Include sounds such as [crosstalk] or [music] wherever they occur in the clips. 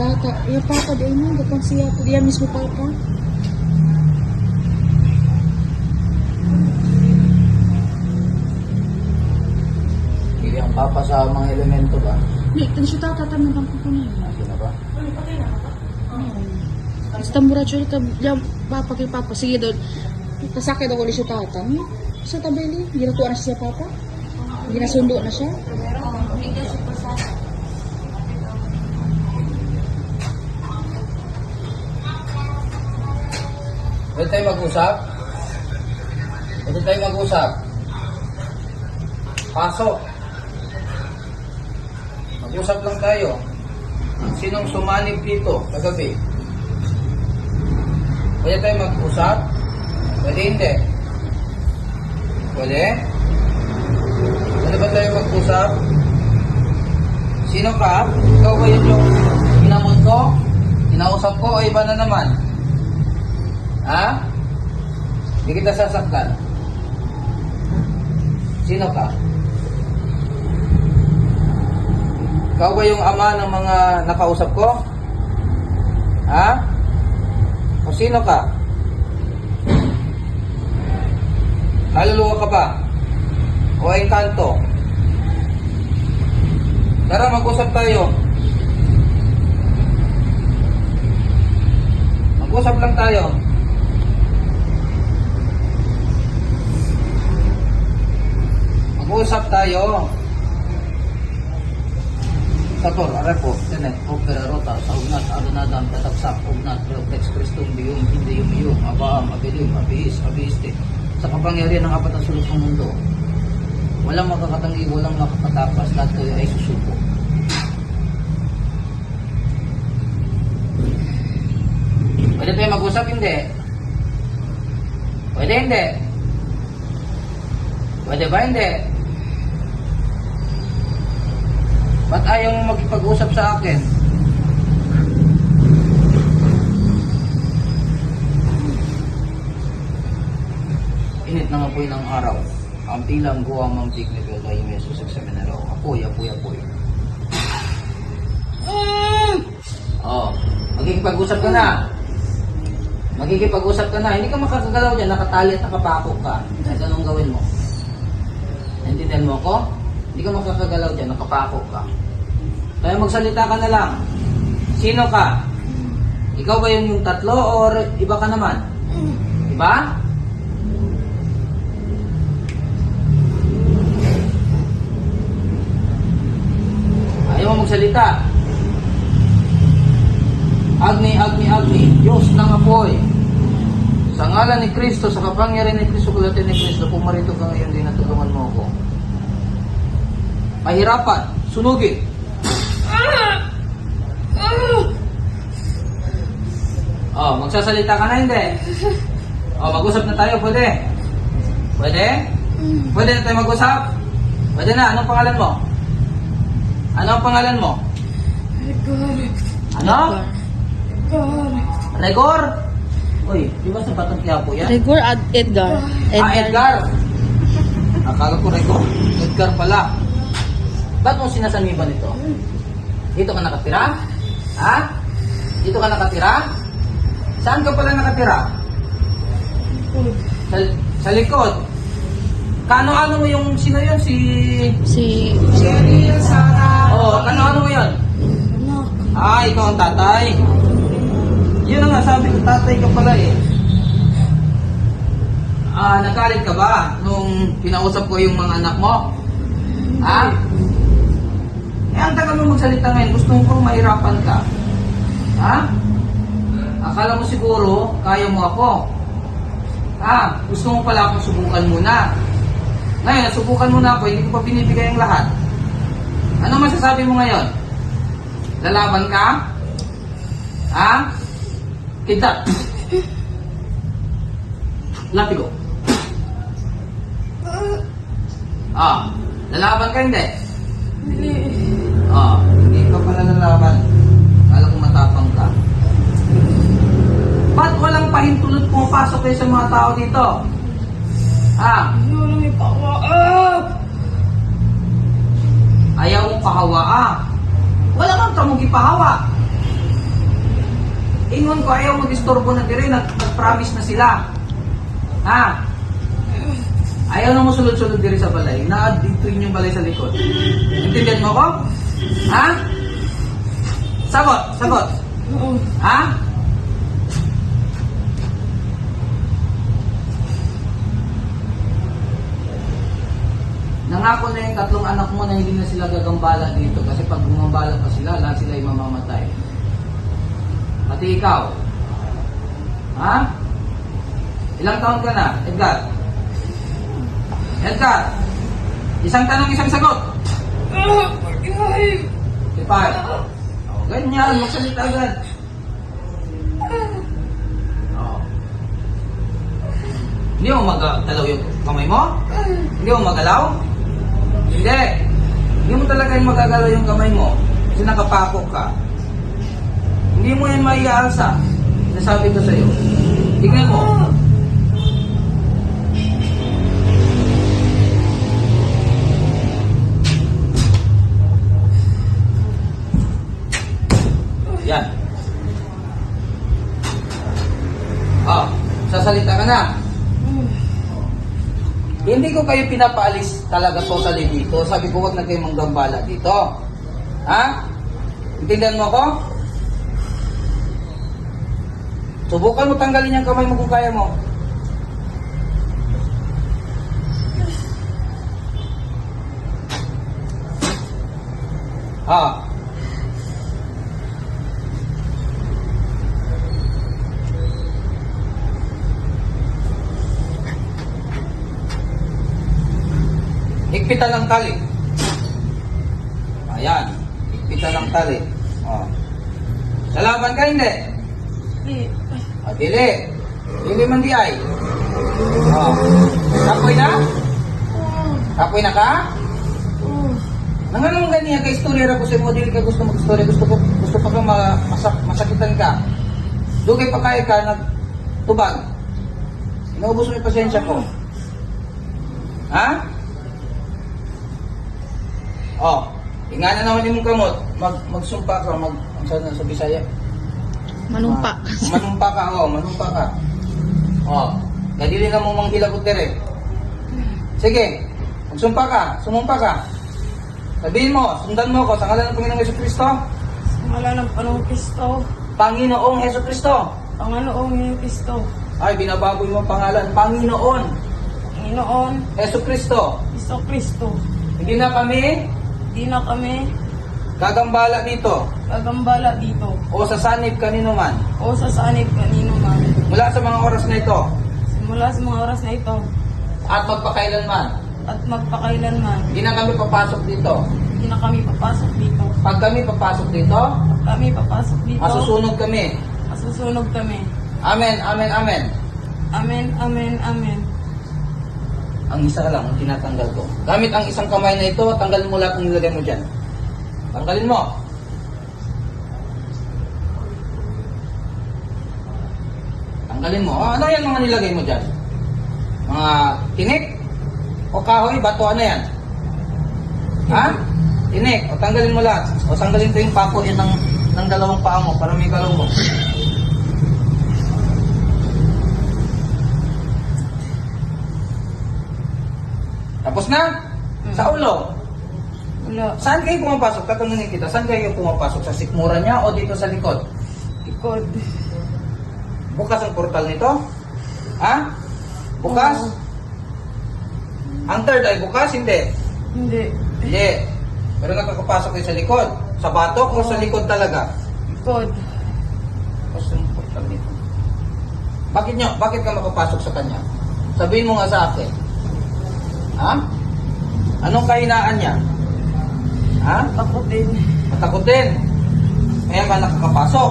Tata, ya papa di ano, gatang siya, dia mismo papa. Hindi ang papa sa mga elemento ba? Ni, kan si tata tanong bang ko na. Ano na ba? Basta mura chul ka, ya papa kay papa, sige doon. Kasakit ako ulit si tata. Ni, sa tabeli, ginatuwa na siya papa. Ginasundo na siya. Pwede tayo mag-usap? Pwede tayo mag-usap? Pasok. Mag-usap lang tayo. Sinong sumanib dito kagabi? Pwede tayo mag-usap? Pwede hindi? Pwede? Pwede ba tayo mag-usap? Sino ka? Ikaw ba yun yung inamon ko? Inausap ko o iba na naman? Ha? Hindi kita sasaktan. Sino ka? Ikaw ba yung ama ng mga nakausap ko? Ha? O sino ka? Kaluluwa ka ba? O engkanto? Tara, mag-usap tayo. Mag-usap lang tayo. Mag-usap tayo. Sapor, arepo, tenet, opera rota, sa ugnat, arunadam, tataksak, ugnat, reflex, kristong, biyong, hindi yung iyong, abaam, abilim, abiis, abiiste, sa kapangyarihan ng apat na sulok ng mundo. Walang makakatanggi, walang makakatapas, lahat kayo ay susuko. Pwede tayo mag-usap, hindi? Pwede, hindi? Pwede ba, hindi? Ba't ayaw mo magkipag-usap sa akin? Init na apoy ng araw. Ang tilang guwang mamtik ni Belda yung Yesus sa seminaro. Apoy, apoy, apoy. Oh, magkikipag-usap ka na. Magkikipag-usap ka na. Hindi ka makakagalaw dyan. Nakatali at nakapako ka. Kahit anong gawin mo. Naintindihan mo ako? Hindi ka makakagalaw dyan. Nakapako ka. Kaya magsalita ka na lang. Sino ka? Ikaw ba yung, yung tatlo or iba ka naman? Iba? Ayaw mo magsalita. Agni, Agni, Agni, Diyos ng apoy. Sa ngalan ni Kristo, sa kapangyarihan ni Kristo, kulatin ni Kristo, pumarito ka ngayon din at tulungan mo ako. Mahirapan, sunugin. Oh, magsasalita ka na hindi? Oh, mag-usap na tayo, pwede? Pwede? Pwede na tayo mag-usap? Pwede na, anong pangalan mo? Ano ang pangalan mo? Ano? Regor? Uy, di ba sa Batang Quiapo yan? Rigor at Edgar. Ah, Edgar. Akala ko Regor. Edgar pala. Ba't mo sinasaniban ito? Dito ka nakatira? Ha? Dito ka nakatira? Saan ka pala nakatira? Sa, sa likod. Kano-ano mo yung sino yun? Si... Si... Cheryl Sarah. Oo, kano-ano mo yun? Ah, ikaw ang tatay. Yun ang sabi ko, tatay ka pala eh. Ah, nagalit ka ba nung kinausap ko yung mga anak mo? Ha? Eh, ang tagal mo magsalita ngayon, gusto ko mahirapan ka. Ha? Akala mo siguro, kaya mo ako. Ha? Gusto mo pala akong subukan muna. Ngayon, nasubukan mo na ako, hindi ko pa binibigay ang lahat. Ano masasabi mo ngayon? Lalaban ka? Ha? Kita. [coughs] Latigo. Ah, lalaban ka hindi? Ah, hindi ka pala lalaban. Kala ko matapang ka. Ba't walang pahintulot pumapasok kayo sa mga tao dito? Ah, ayaw mong pahawa ah. Wala kang kamong ipahawa. Ingon ko, ayaw mo disturbo na dire, nag- nag-promise na sila. Ha? Ayaw na mo sulod-sulod dire sa balay. Na dito yung balay sa likod. Intindihan mo ko? Ha? Sagot, sagot. Oo. Ha? Nangako na yung tatlong anak mo na hindi na sila gagambala dito kasi pag gumambala pa sila, lahat sila ay mamamatay. Pati ikaw. Ha? Ilang taon ka na, Edgar? Edgar! Isang tanong, isang sagot. 45. Si Pai. Oh, ganyan, magsalita agad. Oh. Hindi mo magalaw yung kamay mo? Hindi mo magalaw? Hindi. Hindi mo talaga yung magagalaw yung kamay mo. Kasi nakapako ka. Hindi mo yan maiaalsa. Nasabi ko sa'yo. Tingnan mo. Yan. Oh, sasalita ka na. Hindi ko kayo pinapaalis talaga totally dito. Sabi ko, wag na kayo manggambala dito. Ha? Intindihan mo ako? Subukan mo tanggalin yung kamay mo kung kaya mo. Ah. Higpitan ng tali. Ayan. Higpitan ng tali. Oh. Lalaban ka hindi? Eh, Ah, dili. Dili man di ay. Oh. Kapoy na? Kapoy na ka? Nang anong ganyan ka istorya ra ko sa mo dili ka gusto mag-istorya gusto ko gusto pa ka ma, masak, masakitan ka. Dugay pa kaya ka nag tubag. Inaubos mo yung pasensya ko. Ha? Oh, ingana naman yung kamot. Mag magsumpa ka, mag ang na sa Bisaya. Manumpa. Ah, manumpa ka, oh, manumpa ka. Oh, kadili na mo manghilagot dire. Sige, magsumpa ka, sumumpa ka. Sabihin mo, sundan mo ako sa ngalan ng Panginoong Yeso Kristo. Wala ng Panong Kristo. Panginoong Yeso Kristo. Panginoong yung Kristo. Ay, binabago mo ang pangalan. Panginoon Panginoon, Yeso Kristo. Iso Kristo. Hindi na kami Di na kami gagambala dito gagambala dito o sasanib kanino man. o sa sanib kanino man. Mula sa mga oras na ito Simula sa mga oras na ito at magpakailanman. at magpakailanman, Hindi na kami papasok dito. di na kami papasok dito. Pag kami papasok dito, Pag kami papasok dito, masusunog kami. masusunog kami. Amen, amen, amen. Amen, amen, amen. Ang isa lang ang tinatanggal ko. Gamit ang isang kamay na ito, tanggalin mo lahat ng nilagay mo dyan. Tanggalin mo. Tanggalin mo. Ah, ano yan mga nilagay mo dyan? Mga tinik? O kahoy? Bato ano yan? Ha? Tinik. O tanggalin mo lahat. O tanggalin ko yung pako yan ng, ng dalawang paa mo para may galaw mo. Na? Sa ulo. Wala. Saan kayo pumapasok? Tatanungin kita, saan kayo pumapasok? Sa sikmura niya o dito sa likod? Likod. Bukas ang portal nito? Ha? Bukas? Oo. Ang third ay bukas? Hindi. Hindi. Hindi. Pero nakakapasok kayo sa likod. Sa batok o sa likod talaga? Likod. Bukas ang portal nito. Bakit nyo? Bakit ka makapasok sa kanya? Sabihin mo nga sa akin. Ha? Anong kahinaan niya? Ha? Takutin. Matakotin. Kaya ka nakakapasok.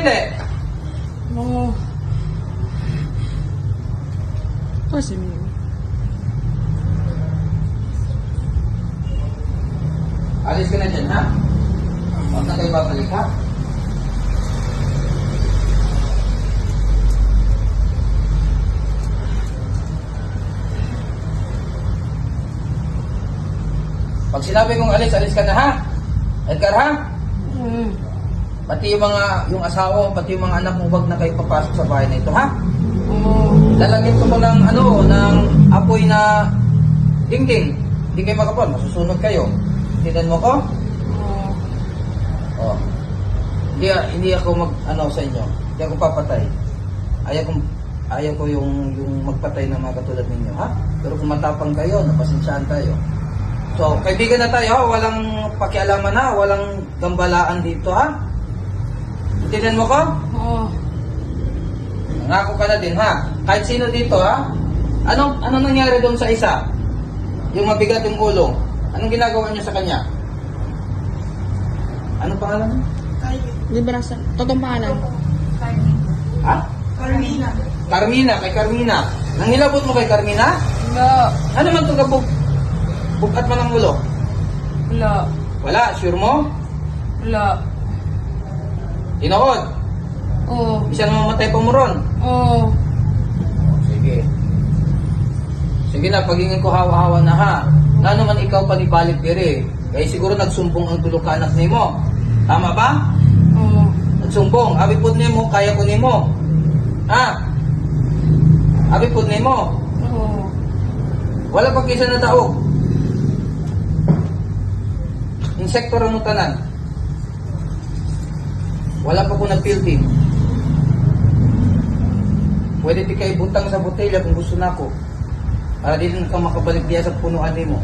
hindi? Oo. Oh. si Mimi. Alis ka na dyan, ha? Huwag na kayo babalik, ha? Pag sinabi kong alis, alis ka na, ha? Edgar, ha? Mm. Pati yung mga, yung asawa mo, pati yung mga anak mo, huwag na kayo papasok sa bahay na ito, ha? Oo. Lalagyan ko mo ng, ano, ng apoy na dingding. Hindi kayo makapal, masusunod kayo. Tinan mo ko? Oo. Oh. Hindi, hindi ako mag, ano, sa inyo. Hindi ako papatay. Ayaw ko, ayaw ko yung, yung magpatay ng mga katulad ninyo, ha? Pero kung matapang kayo, napasensyahan tayo. So, kaibigan na tayo, ha? Walang pakialaman, ha? Walang gambalaan dito, ha? Tinan mo ko? Oo. Nangako ka na din, ha? Kahit sino dito, ha? Anong, anong nangyari doon sa isa? Yung mabigat yung ulo. Anong ginagawa niyo sa kanya? Ano pangalan niya? Liberasan. Totoong pangalan. Ha? Carmina. Carmina, kay Carmina. Nangilabot mo kay Carmina? Wala. Ano man ito kabug? Bukat mo ng ulo? Wala. Wala, sure mo? Wala. Tinood. Oo. Isa na mamatay pa mo ron. Oo. Sige. Sige na, pagingin ko hawa-hawa na ha. Na naman ikaw panibalik diri. Kaya siguro nagsumbong ang tulog ka anak nimo. Tama ba? Oo. Nagsumbong. Abi po nimo, kaya ko nimo. Ha? Abi po nimo. Oo. Wala pag isa na taog. Insekto ra mo tanan. Wala pa ko nag-filtering. Pwede di kayo butang sa botelya kung gusto na ko. Para di ka makabalik diya sa punuan mo.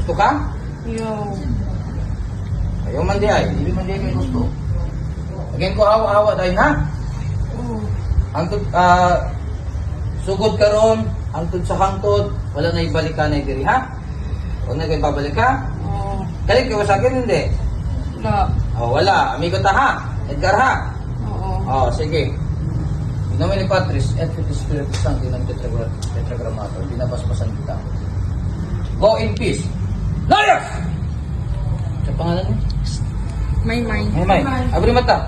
Gusto ka? Yo. Ayaw man di ay. Hindi man di kayo gusto. Again ko awa-awa dahil ha? Oo. Hangtod, ah, sugod ka ron, hangtod sa hangtod, wala na ibalik ka na diri ha? Huwag na kayo babalik ka? Oo. Galit ka ba sa akin? Hindi. Wala. Oh, wala. Amigo ta ha? Edgar ha? Oo. Oh, sige. In nomine ni Patris, et Filii Spiritus Sancti, ng tetragra tetragramator, binabasbasan kita. Go in peace. Liars! Sa pangalan mo? May may. May may. Abri mata.